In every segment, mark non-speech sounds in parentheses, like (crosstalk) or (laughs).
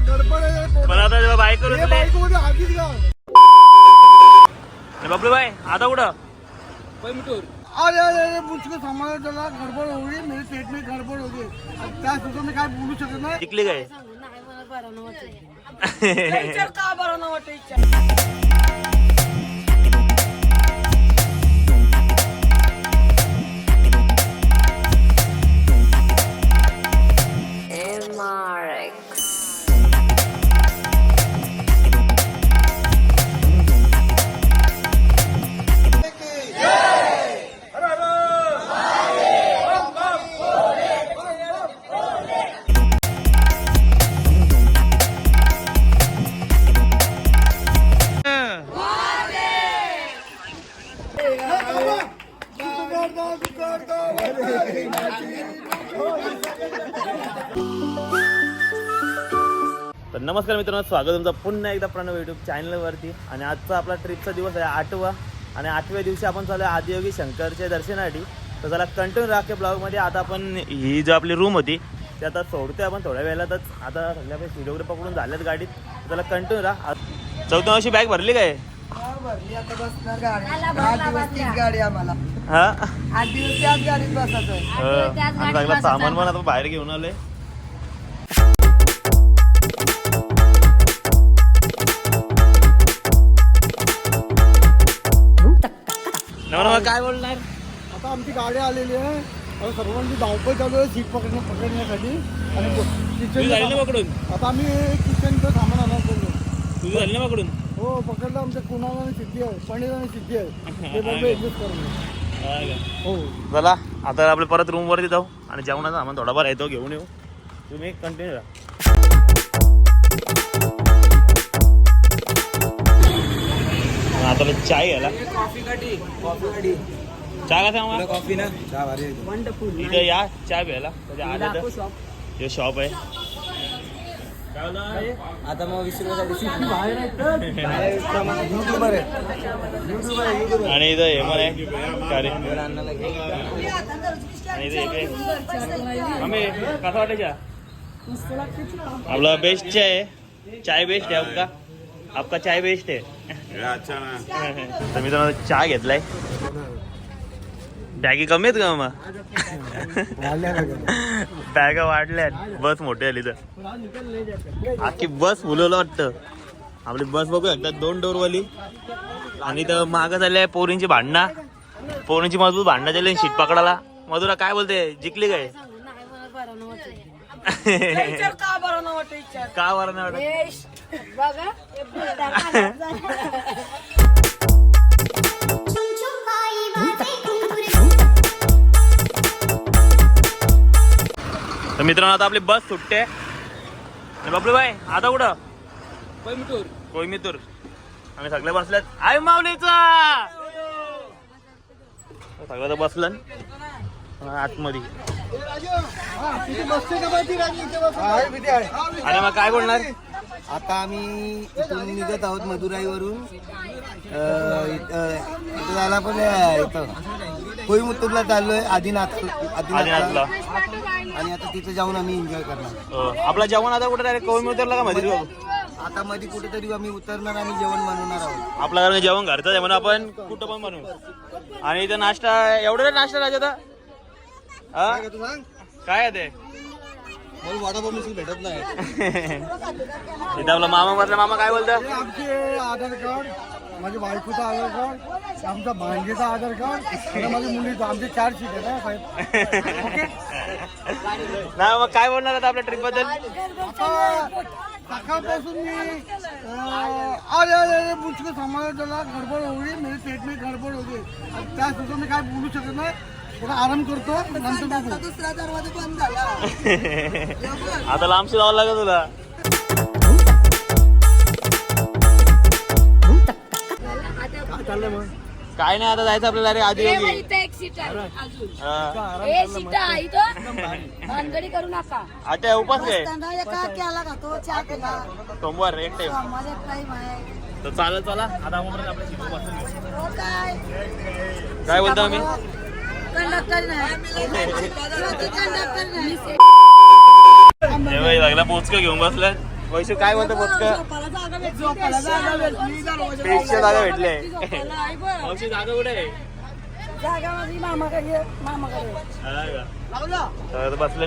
पण आता मध्ये आधीच का बापरे बाय आता कुठं? अरे अरे अरे मुझको सांभाळा त्याला गडबड होगी मेरे पेट में गडबड आणि त्या सुद्धा मी काय बोलू शकत नाही. शिकली काय? नाही मला बरं का नव्हतं तर नमस्कार मित्रांनो स्वागत तुमचं पुन्हा एकदा प्रणव युट्यूब चॅनलवरती आणि आजचा आपला ट्रिपचा दिवस आहे आठवा. आणि आठव्या दिवशी आपण चालू आहे आदियोगी शंकरच्या दर्शनासाठी. तर त्याला कंटिन्यू राखे ब्लॉगमध्ये. आता आपण ही जी आपली रूम होती ती आता सोडतोय आपण थोड्या वेळातच. आता सगळ्या व्हिडिओ वगैरे पकडून झाल्यात गाडीत. त्याला कंटिन्यू राहा. चौथ्या वर्षी बॅग भरली काय? भरली आता बसणार गाडी. आठ दिवस तीच गाडी आम्हाला. हा? आठ दिवस त्याच गाडीत बसायचं आणि सगळं सामान पण आता बाहेर घेऊन नवरा काय बोलणार? आता आमची गाडी आलेली आहे. आता सर्वांची धावपळ चालू आहे सीट पकडण्या पकडण्यासाठी. आणि किचन झाली ना पकडून आता आम्ही किचनचं सामान आणणार बोललो तुझी झाली ना पकडून हो पकडलं आमच्या कुणाला आणि सिद्धी आहे पनीर आणि सिद्धी आहे. ते हो चला आता आपले परत रूम वरती जाऊ आणि जेवणाचा सामान थोडाफार येतो घेऊन येऊ. तुम्ही कंटिन्यू राहा आता चाय घ्यायला. कॉफी कॉफी चहा कसा आम्हाला कॉफी ना? चहा भारी वंडरफुल इथं या चहा प्यायला. त्याच्या आल्या तर हे शॉप आहे. काय बोलतो? आता मग वीस युट्यूबर आहे आणि इथं हे पण आहे. आणि इथे कसा वाटतं चहा? आपला बेस्ट चाय आहे. चाय बेस्ट आहे आपका. आपका चाय बेस्ट आहे. तर मी तुम्हाला चहा घेतलाय. बॅगी कमी आहेत का मग बॅगा वाढल्यात बस मोठी आली तर. अख्खी बस फुलवलं वाटतं. आपली बस बघू एकदा दोन डोरवाली. आणि तर मागं झाले पोरींची भांडणा. पोरींची मजबूत भांडणं झाली शीट पकडाला मधुरा काय बोलते? जिंकली काय? का बरं वाटत? (laughs) तर मित्रांनो आता आपली बस सुटते. बापरे बाय आता कुठं? कोयमितूर आम्ही सगळे बसल्यात आय माऊलीचा! सगळं तर बसलं. आतमध्ये? आणि मग काय बोलणार? आता आम्ही इथून निघत आहोत मदुराईवरून. इथं जायला पण इथं कोईमुत्तूरला चाललोय आदिनाथ आदिनाथला. आणि आता तिथं जाऊन आम्ही एन्जॉय करणार. आपला जेवण आता कुठे डायरेक्ट कोयमितूरला का मध्ये आता मध्ये कुठेतरी आम्ही उतरणार आणि जेवण बनवणार आहोत. आपल्या घरात जेवण घरचं आहे म्हणून आपण कुठं पण बनवू. आणि इथं नाश्ता एवढं नाश्ता राहते आता? हा? काय आहे ते? वडापाव मिसळ भेटत नाही. (laughs) इथं आपला मामा म्हटलं मामा काय बोलतं? आमचे आधार कार्ड माझ्या बायकोचं आधार कार्ड आमच्या भांजेचं आधार कार्ड आणि माझ्या मुलीचं. आमचे चार सीट आहे ना साहेब. नाही मग काय बोलणार आता आपल्या ट्रिपबद्दल? आता सकाळपासून मी अं, अरे अरे अरे सांभाळा त्याला गडबड होगी मेरे पेट में गडबड होगी आणि त्या सुद्धा मी काय बोलू शकत नाही. थोडा आराम करतो नंतर बघू. दुसरा दरवाजा बंद झाला. (laughs) आता लांबशी जावं लागेल तुला. काय नाही आता जायचं आपल्याला. अरे आधी. इथं एक सीट आहे. अजून. हा. ए सीट आहे इथं? भानगडी करू नका. आता उपास काय केला चहा केला सोमवार एक टाइम माझ्या आहे. तर चालेल चला. आता आपण आपल्या सीटवर बसून घेऊ. हो काय? काय बोलतो आम्ही कंडक्टर नाही. कंडक्टर नाही तेव्हा लागला पोचकं घेऊन बसलाय. वैशू काय म्हणतो. दरवाजा पेक्षा जागा भेटले झोपायला आहे बरं. मावशी जागा कुठे आहे जागा माझी मामाकडे आहे. मामाकडे हा का? लावला तर बसले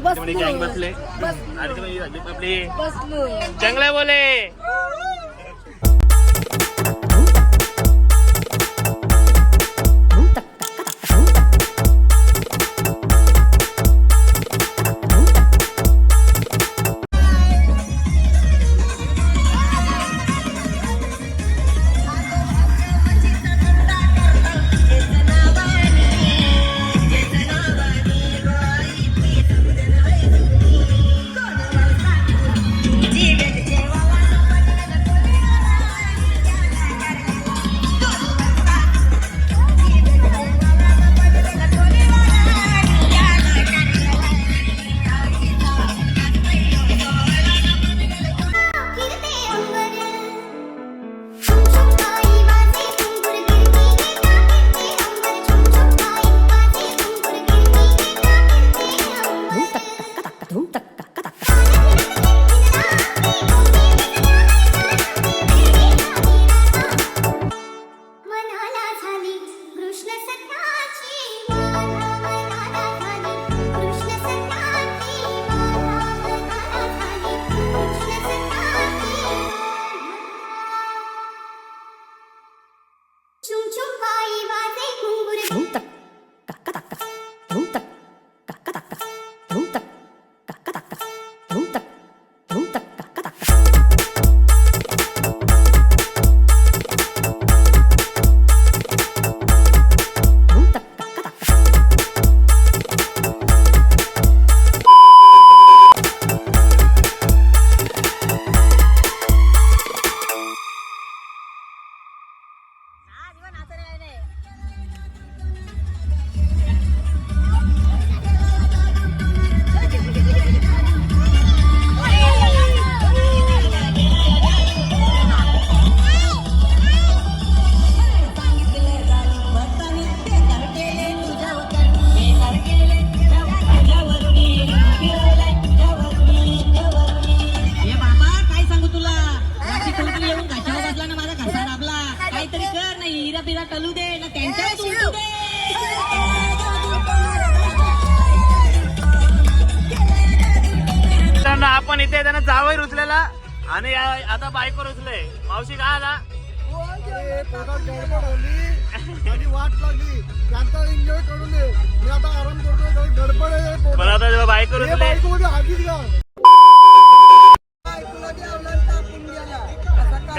बसलो. गँग बसले बसलो. आणि तुम्ही आपली बसलो चांगले बोले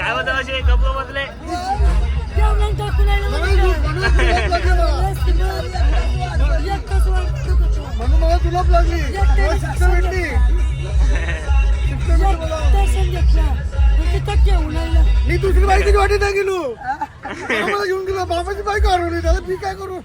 काय म्हणतो असे गप्प बसले. म्हणून मला. लागली शिक्षा भेटली मी दुसरी बाईकची वाटी नाही गेलो. मला घेऊन गेला. बाबाची बाईक हरवली त्याला मी काय करू?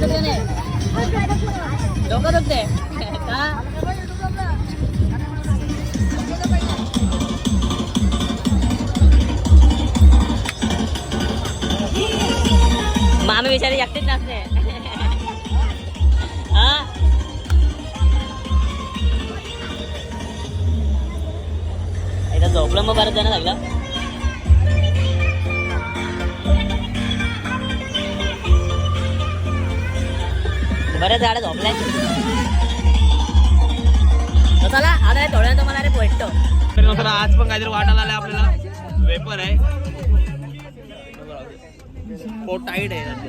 तू का नाही डोकं दुखते का? मामी बिचारी एकटीच नाचते. हा? एकदा झोपलं मग बरं जण लागलं बऱ्याच झाडं झोपलाय. चला आता थोड्या वेळानं तुम्हाला अरे भेटतो तर आज पण काहीतरी वाटायला आलं आपल्याला. वेपर आहे. पोट टाईट आहे.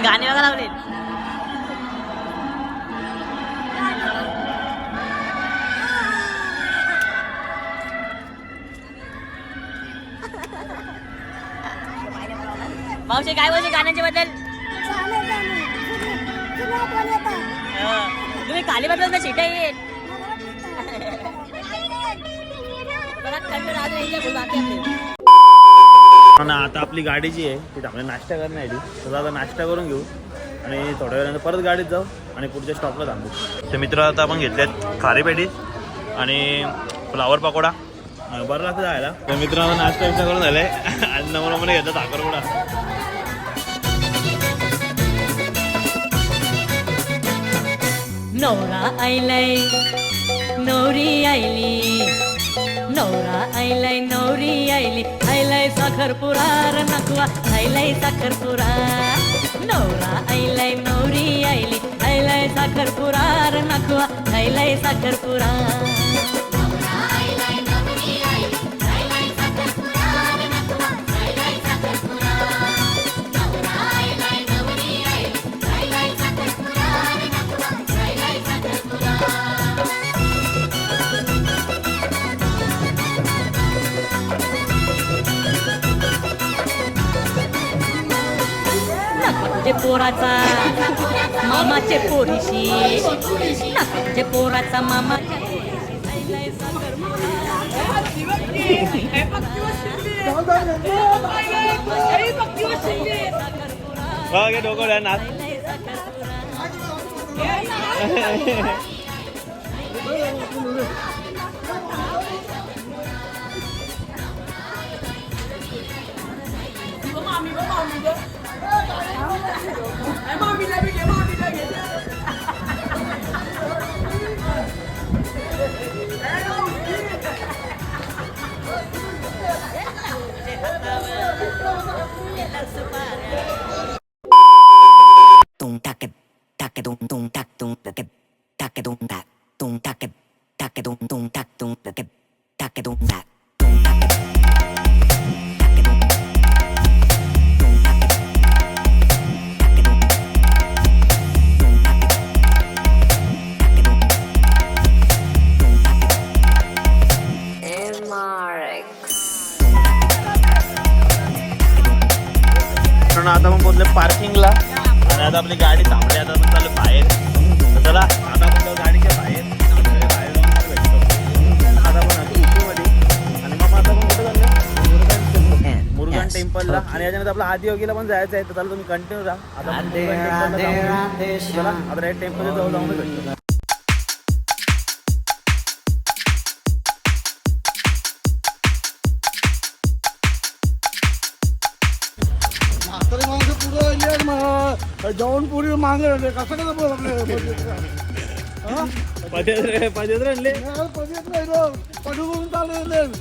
गाणी बघा लावली मावशी काय बोलते गाण्यांच्या बद्दल? तुम्ही खाली बदल तर शिटा येईल आता आपली गाडी जी आहे ती आपल्याला नाश्ता करण्यासाठी तर आता नाश्ता करून घेऊ आणि थोड्या वेळानंतर परत गाडीत जाऊ आणि पुढच्या स्टॉपला थांबू. तर मित्र आता आपण घेतल्यात खारी पेटी आणि फ्लावर पकोडा. बरं लागतं जायला. तर मित्रांनो नाश्ता करून झाले. (laughs) आणि नमुना मध्ये घेतला साखरपुडा नवरा आयलाय नवरी आयली. नवरा आयलाय नवरी आयली. आयलाय साखरपुरा र नकवा आयलाय साखरपुरा. नवरा आयलाय नवरी आयली. आयलाय साखरपुरा र नकवा आयलाय साखरपुरा. नका पोराचा मामाचे पोरीशी. नका तुझे पोराचा मामाच्या डोकं नाच (laughs) (laughs) Happy टेम्पलला आणि याच्यानंतर आपला आदियोगीला पण जायचं आहे. तर चला तुम्ही कंटिन्यू राहा. आता आपण मुरुगन टेम्पलला जाऊ. चला आता जाऊन भेटतो म्हातारे माणसं पुढं ये मग जाऊन पुढे मागे. कसं कसं बोल पदयात्रा. पदयात्रा आणले? पडून चालू टाकलं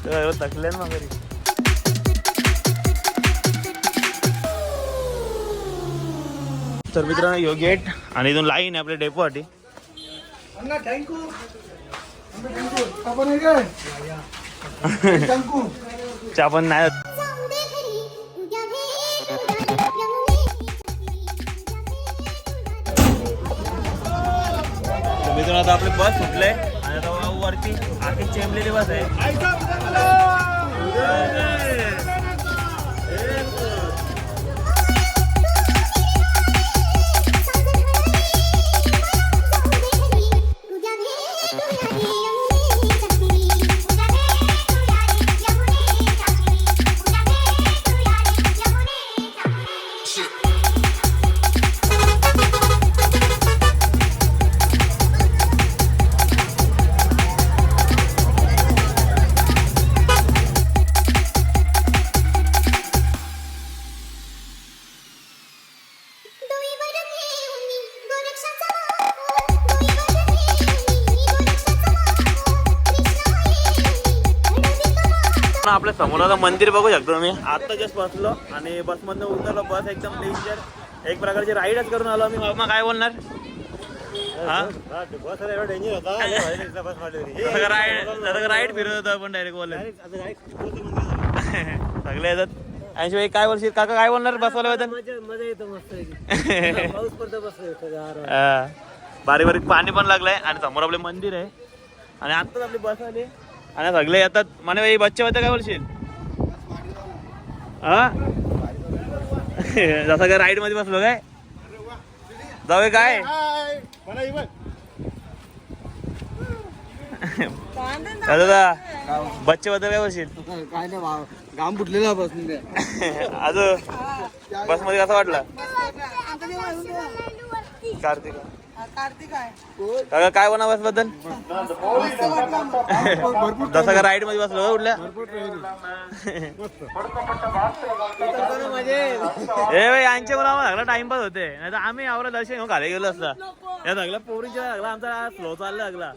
टाकलं थकले ना तर मित्रांनो यो गेट आणि इथून लाईन आहे आपल्या डेपोसाठी चा पण नाही. मित्रांनो आता आपली बस सुटले आणि आता वरती आखी चेंबलेली बस आहे. समोर आता मंदिर बघू शकतो तुम्ही आता जस्ट बसलो आणि बसमधनं उतरलो. बस एकदम डेंजर एक प्रकारची राईडच करून आलो मी मामा काय बोलणार? हा? राईड फिरत होतो आपण डायरेक्ट बोल सगळे येतात. आणि शिवाय काय बोलशील? काका काय बोलणार बसवलं होतं मजा येतो मस्त (laughs) पाऊस पडतो बसतो हा. बारीक बारीक पाणी पण लागलंय आणि समोर आपले मंदिर आहे. आणि आत्ताच आपली बस आली. आणि सगळे येतात. म्हणे बाई बच्चे होते काय बोलशील? हा? जसं काय राईडमध्ये बसलो काय? जाऊया काय? दादा बच्चे बद्दल काय बोलशील? (laughs) काय नाही वा- घाम फुटलेला बसून द्या अजून? बसमध्ये कसा वाटला? कार्तिक. कार्तिक आहे. काका काय बोला बसबद्दल जसं का राईडमध्ये बसलो उठल्या. ए भाई यांचे मला लागला टाइमपास होते. नाही तर आम्ही आवरा दर्शन घेऊन खाली गेलो असता. या लागला पोरीच्या लागला आमचा स्लो चालला लागला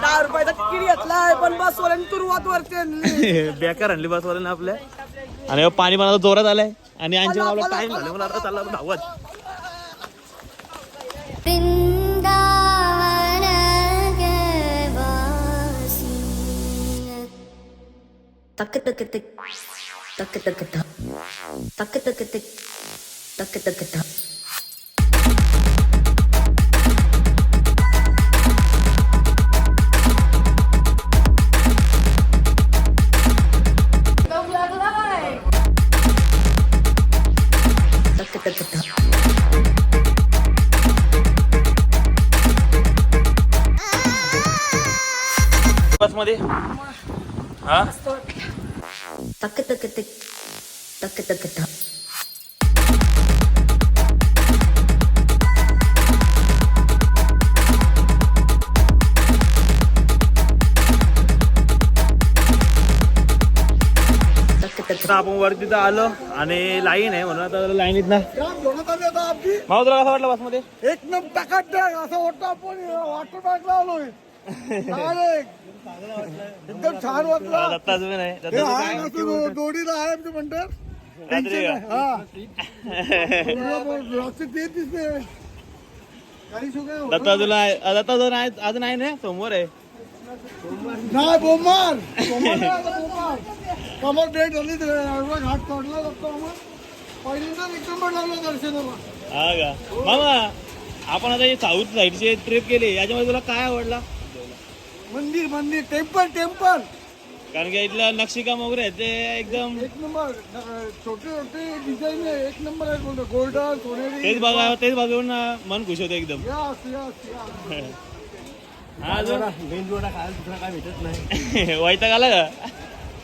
दहा रुपयाचा तिकीट घेतलाय पण बस वाल्याने तुरुवात वरती. बेकार आणली बस वाल्यानं आपल्या. आणि पाणी पण आता जोरात आलंय. आणि यांचे मला आपला टाइम झाला. मला आता चालला धावत. तक तक तक तक तक तक तक तक हा டக்கு டக்கு டக்கு டக்கு டக்கு டக்கு आपण वर तिथं आलो आणि लाईन आहे म्हणून आता लाईनीत ना मावतला कसा वाटलं बसमध्ये? एकदम टकाट असं वाटतं आपण वॉटर बॅग लावलोय एकदम छान वाटलं. दत्ता नाही हे आहे. ना तू दोडीला आहे आमचं म्हणतात रात्री का? हा. व्यवस्थित ते दिसते काही सुद्धा होत. दत्ता तुला दत्ता अजून आहे अजून आहे ना? सोमवार आहे. नाही आता कमर डेट झाली तर एवढा घाट चढला जातो आम्हाला. पहिल्यांदा एक नंबर लागला दर्शनाला. हा का? मामा आपण आता हे साऊथ साईडची ट्रिप केली. याच्यामध्ये तुला काय आवडला? मंदिर मंदिर टेम्पल टेम्पल. कारण की इथला नक्षीकाम वगैरे आहे ते एकदम एक नंबर छोटे छोटे डिझाईन आहे एक नंबर आहे बोलतो गोल्डन सोनेरी. तेच बघा तेच बघून ना मन खुश होतं एकदम. यस यस यस हा अजून? मेंदूला खायला दुसरा काय भेटत नाही. (laughs) वैताग आला का?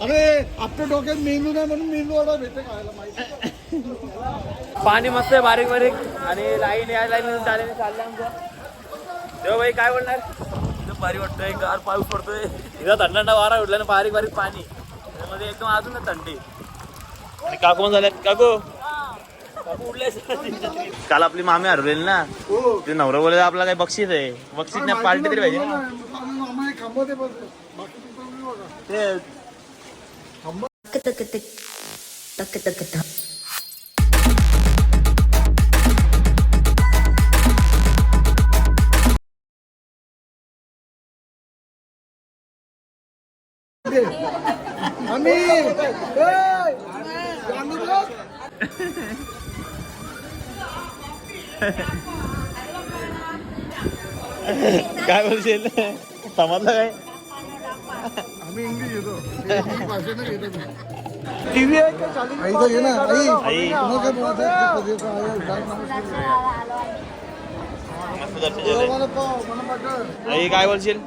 अरे आपल्या डोक्यात मेंदू नाही म्हणून मेंदू वडा भेटते खायला माहिती पाणी मस्त आहे बारीक बारीक. आणि लाईन या लाईन चालेल चाललं आमचं. तेव्हा भाई काय बोलणार? भारी वाटतंय गार पाऊस पडतोय इथं थंड थंड वारा उठला ना बारीक बारीक पाणी त्यामध्ये एकदम अजून थंडी आणि काकू पण झाल्यात काकू काल आपली मामी हरवलेली ना ते नवरा बोलले आपला काही बक्षीस आहे बक्षीस नाही पार्टी तरी पाहिजे. ते काय बोलशील समजलं काय आम्ही इंग्लिश घेतो ते इंग्लिश भाषेनं घेतो टीव्ही आहे का चालू आई तर घे ना आई आई. मग काय बोलत आहे? ते कधी आहे? काय नमस्कार. मस्त दर्शन झालंय. मला पाव, मला पाठव. आई काय बोलशील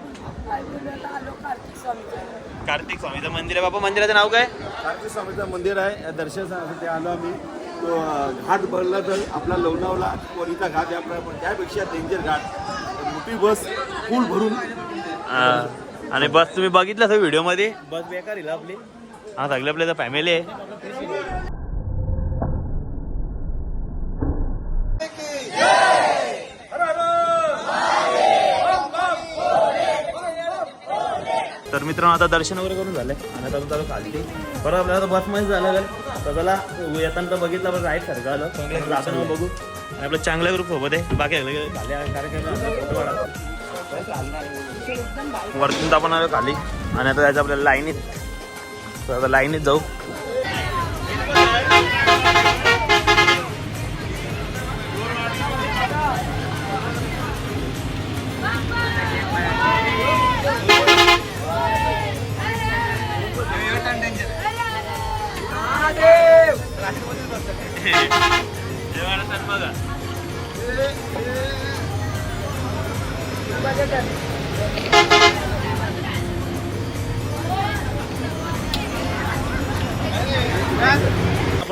कार्तिक स्वामीचं मंदिर आहे. बाबा मंदिराचं नाव काय? कार्तिक स्वामीचं मंदिर आहे. या दर्शनासाठी आलो आम्ही. तो घाट भरला तर आपला लोणावला कोरीचा घाट आपला पण त्यापेक्षा डेंजर घाट. मोठी बस फुल भरून. हा. आणि बस तुम्ही बघितलं व्हिडिओमध्ये बस बेकार आपली. हा सगळे आपल्या फॅमिली आहे. तर मित्रांनो आता दर्शन वगैरे करून झालंय आणि आता चालू खाली बरं आपल्याला बसमध्ये झालं तर त्याला येताना तर बघितलं पण राईट सारखं आलं. जाताना बघू. आणि आपलं चांगला ग्रुप सोबत आहे. बाकी झाले कार्यक्रम वरतून तर आपण आलो खाली. आणि आता जायचं आपल्याला लाईनीत. तर आता लाईनीत जाऊ. आपण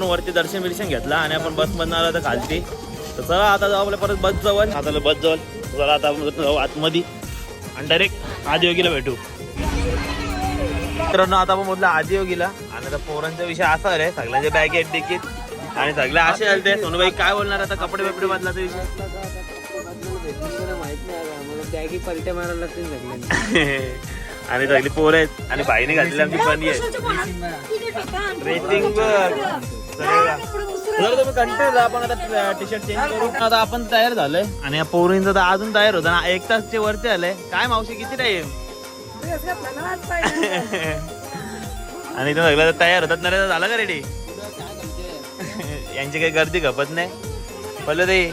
वरती दर्शन बिर्शन घेतला आणि आपण बस मधनं आलो तर खालती. तर चला आता जाऊ आपल्या परत बस जवळ. आता बस जवळ. चला आता आपण जाऊ आतमध्ये. आणि डायरेक्ट आदियोगीला भेटू. मित्रांनो आता आपण म्हटलं आदियोगीला आणि आता पोरांचा विषय असा रे सगळ्यांचे बॅग आहेत देखील आणि सगळे असे आलते सोनूबाई काय बोलणार आता? कपडे बिपडे ते विषय (laughs) आणि सगळी पोरं आहेत. आणि बाईने घातलेली आमची पणी आहे. रेटिंग आपण आता टी शर्ट चेंज करू. आता आपण तयार झालोय. आणि या पोरींचं तर अजून तयार होतं. ना एक तासचे वरती आलंय. काय मावशी किती टाईम (laughs) आणि इथं सगळं तयार होतात. ना झाला झालं का रेडी यांची काही गर्दी खपत नाही. पहिलं ते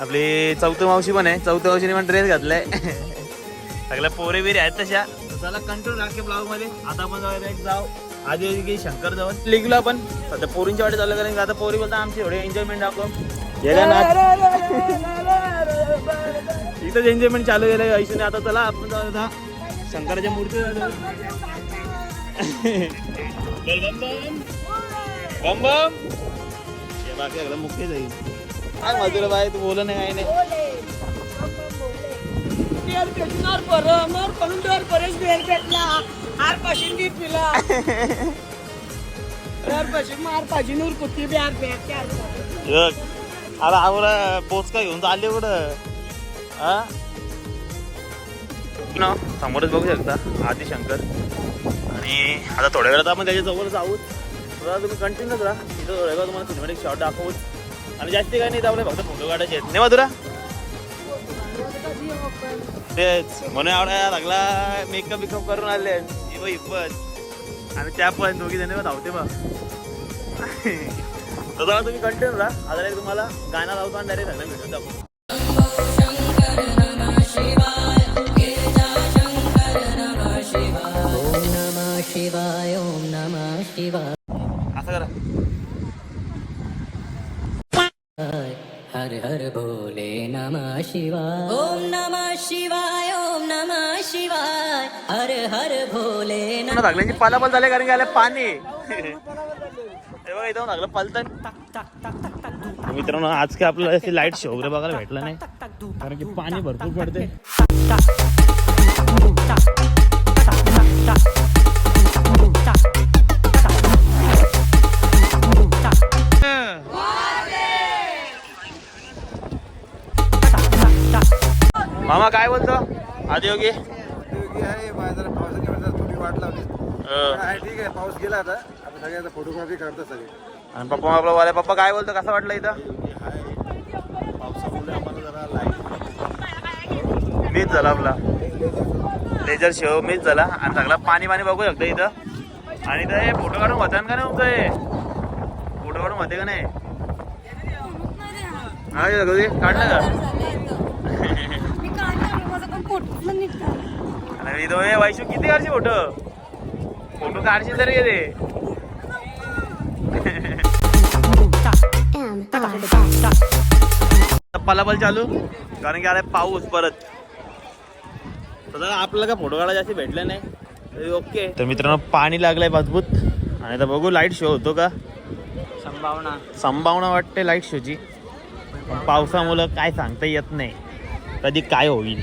आपली चौथ मावशी पण आहे. चौथ्या मावशीने पण ड्रेस घातलाय. (laughs) सगळ्या पोरे बिरे आहेत तशा. चला कंट्रोल राखे ब्लॉगमध्ये. आता आपण जाऊ जाऊ. आधी की शंकर जवळ. लिगलो आपण आता पोरींच्या वाटे चालू कारण आता पोरी बोलता आमची एवढे एन्जॉयमेंट दाखव. गेला इथंच एन्जॉयमेंट चालू केलं ऐशूने आता चला आपण जाऊ आता. शंकराच्या मूर्ती (laughs) बम बम बाकी सगळं मुख्य जाईल काय मधुरा बाई तू बोल नाही काय नाही बिअर भेटणार बरं म्हणून डोर बरेच बिअर भेटला हार पाशीन दी पिला. डोर पाशीन मार पाशीन उर कुत्ती बिअर भेट अरे आवरा पोचका घेऊन चालले कुठं? हा ना समोरच बघू शकता आदी शंकर आणि आता थोड्या वेळात आपण त्याच्याजवळ जाऊ तर तुम्ही कंटिन्यूच राहा तिथं थोड्या तुम्हाला सिनेमॅटिक शॉट दाखवू. आणि जास्ती काय नाही तर आपले फक्त फोटो काढायचे आहेत. नाही मधुरा? तेच. म्हणून एवढा लागला मेकअप बिकअप करून आले ही बघ पण आणि त्या पण दोघी जण धावते बघ. (laughs) तर तुम्ही कंटिन्यू राहा आता तुम्हाला गाणं लावतो आणि डायरेक्ट सगळं भेटून दाखवू. शिवाय. करा हर हर भोले नमः शिवाय. ओम नमः शिवाय ओम नमः शिवाय. हर हर भोले पुन्हा सगळ्यांची पालापाल झाले कारण की आले पाणी. हे बघा इथं लागलं पलतन मित्रांनो आज काय आपल्याला लाइट शो वगैरे बघायला भेटला नाही. कारण की पाणी भरपूर पडते. मामा काय बोलतो? आधी योगी आहे जरा पावसाच्या वेळेस थोडी वाट लावली. अं, आहे ठीक आहे पाऊस गेला आता. आता सगळे आता फोटोग्राफी काढतात सगळे. आणि पप्पा आपला वाले पप्पा काय बोलतो? कसं वाटलं इथं? पावसामुळे आम्हाला जरा लाइट मीच झाला आपला. लेजर शो मीच झाला. आणि सगळा पाणी पाणी बघू शकता इथं. आणि इथं हे फोटो काढून होता का नाही तुमचं हे? फोटो काढून होते का नाही? हा काढलं का? हे वैशू किती काढशी फोटो? फोटो काढशील तरी येते पलापल चालू कारण की आला पाऊस परत. तर जरा आपल्याला काय फोटो काढायला जास्त भेटलं नाही ओके. तर मित्रांनो पाणी लागलंय मजबूत आणि आता बघू लाइट शो होतो का? संभावना. संभावना वाटते लाइट शोची पण पावसामुळं काय सांगता येत नाही. कधी काय होईल.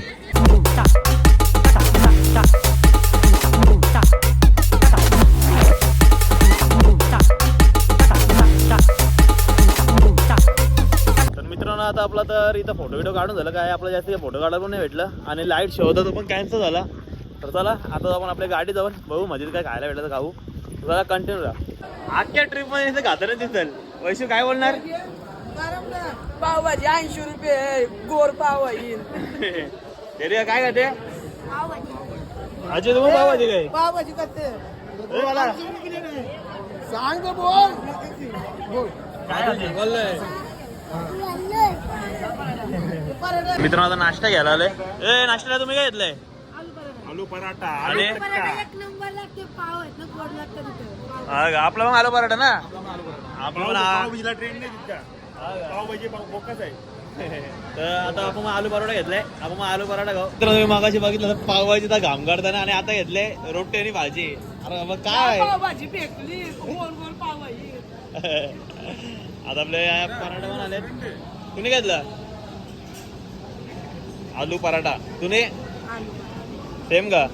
आता आपला तर इथं फोटो व्हिडिओ काढून झालं. काय आपलं जास्त फोटो काढायला पण नाही भेटलं. आणि लाइट शो होता तो पण कॅन्सल झाला. तर चला आता आपण आपल्या गाडी जाऊन बघू मध्ये काय खायला भेटलं खाऊ. जरा कंटिन्यू राहा आजच्या ट्रिपमध्ये इथं घातलं दिसल. वैशू काय बोलणार? पावभाजी ऐंशी रुपये गोर पाव येईल तेरे काय खाते अजय तुम्ही पाव काय? पावभाजी करते. ए, मला. सांग बोल. काय (laughs) मित्रांनो आता नाश्ता घ्यायला आलोय. ए नाश्त्याला तुम्ही काय घेतलंय? आलू पराठा. आणि? एक नंबर लागते पाव आहेत ना गोड लागतं तिथं. हा का? आपला मग आलो पराठा ना? आपला पण आ- पावभाजीला ट्रेंड नाही तितका पावभाजी पाव बोकच आहे. तर आता आपण मग आलू पराठा घेतलाय. आपण मग आलू पराठा खाऊ. तर तुम्ही मागाशी बघितलं तर पावभाजीचा घाम काढताना आणि आता घेतले रोटी आणि भाजी. अरे मग काय? पावभाजी फेकली गोल गोल पाव येईल आता आपले पराठा पण आले कुणी घेतला? आलू पराठा. तुने सेम का?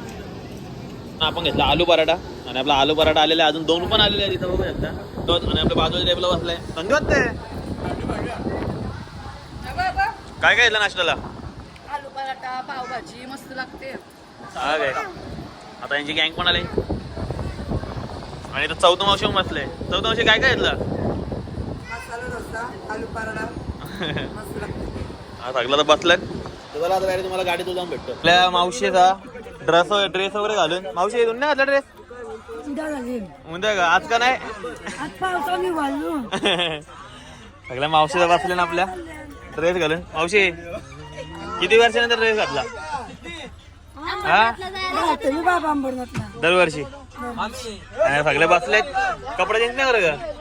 आपण घेतला आलू पराठा आणि आपला आलू पराठा आलेला आहे. अजून दोन पण आलेले आहेत इथं बघू शकता. तोच आणि आपल्या बाजूला टेबल बसलाय. वाटते काय काय घेतलं नाश्त्याला? आलू पराठा पावभाजी मस्त लागते. हा काय आता यांची गँग पण आले. आणि इथं चौथं मावशी बसले. चौथं मावशी काय काय घेतलं मसाला डोसा आलू पराठा. मस्त लागते. हा सगळं तर बसलं तुम्हाला आता direct तुम्हाला गाडीत जाऊन भेटतो. आपल्या मावशीचा ड्रेस ड्रेस वगैरे घालून. मावशी इथून नाही घातला ड्रेस उद्या का आज का नाही? आज पावसाने वाळलो (laughs) सगळ्या मावशीचा बसले ना आपल्या. ड्रेस घालून. मावशी किती वर्षानंतर ड्रेस घातला? हा? दरवर्षी. सगळे बसलेत. कपडे चेंज नाही करत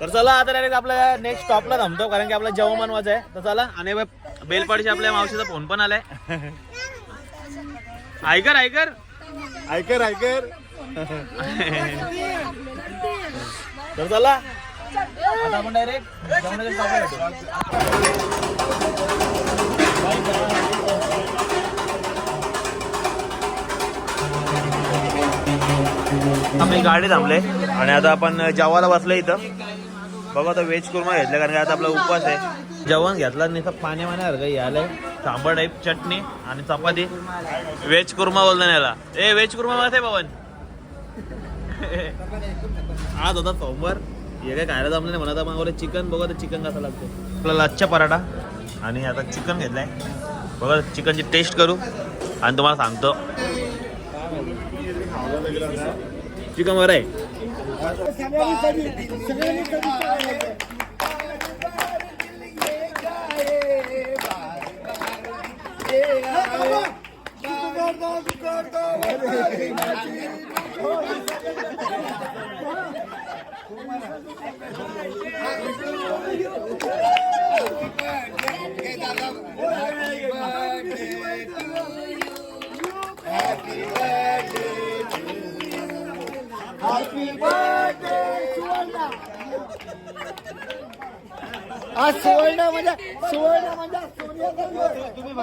तर चला आता डायरेक्ट आपल्या नेक्स्ट स्टॉपला थांबतो कारण की आपला जेवण बनवायचं आहे. तर चला आणि बेलपाडीशी आपल्या मावशीचा फोन पण आलाय. ऐकर ऐकर ऐकर ऐकर तर चला आता आपण डायरेक्ट जेवणाच्या आम्ही गाडी थांबले. आणि आता आपण जेवायला बसलो इथं. बघा आता व्हेज कुर्मा घेतला कारण की आता आपला उपवास आहे. जेवण घेतला नाही तर पाणी माण्यासारखं हे सांबर सांबार टाईप चटणी आणि चपाती. व्हेज कुर्मा बोलतो ना याला. ए व्हेज कुर्मा माहिती आहे पवन. (laughs) आज होता सोमवार. हे काय खायला जमलं नाही. म्हणा आता मागवलं चिकन बघा तर चिकन कसं लागतं? आपल्याला लच्छा पराठा. आणि आता चिकन घेतलंय. बघा चिकनची टेस्ट करू. आणि तुम्हाला सांगतो. चिकन बरं आहे. आज सुवर्ण म्हणजे सुवर्ण म्हणजे सोन्याचा दिवस. तुम्ही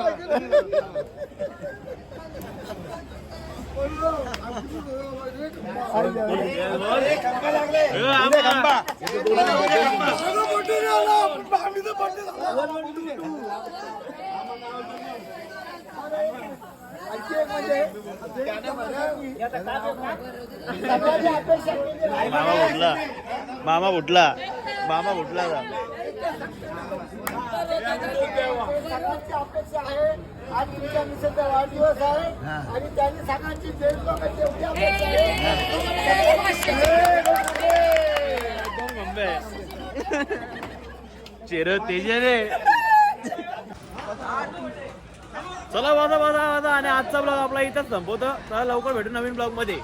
मामा उठला. मामा उठला. मामा उठला आज तुमच्या मिसेसचा वाढदिवस आहे आणि त्यांनी लोकांची चेहरे तेज रे. चला वाजा वाजा वाजा. आणि आजचा ब्लॉग आपला इथंच संपवतो. चला लवकर भेटू नवीन ब्लॉगमध्ये.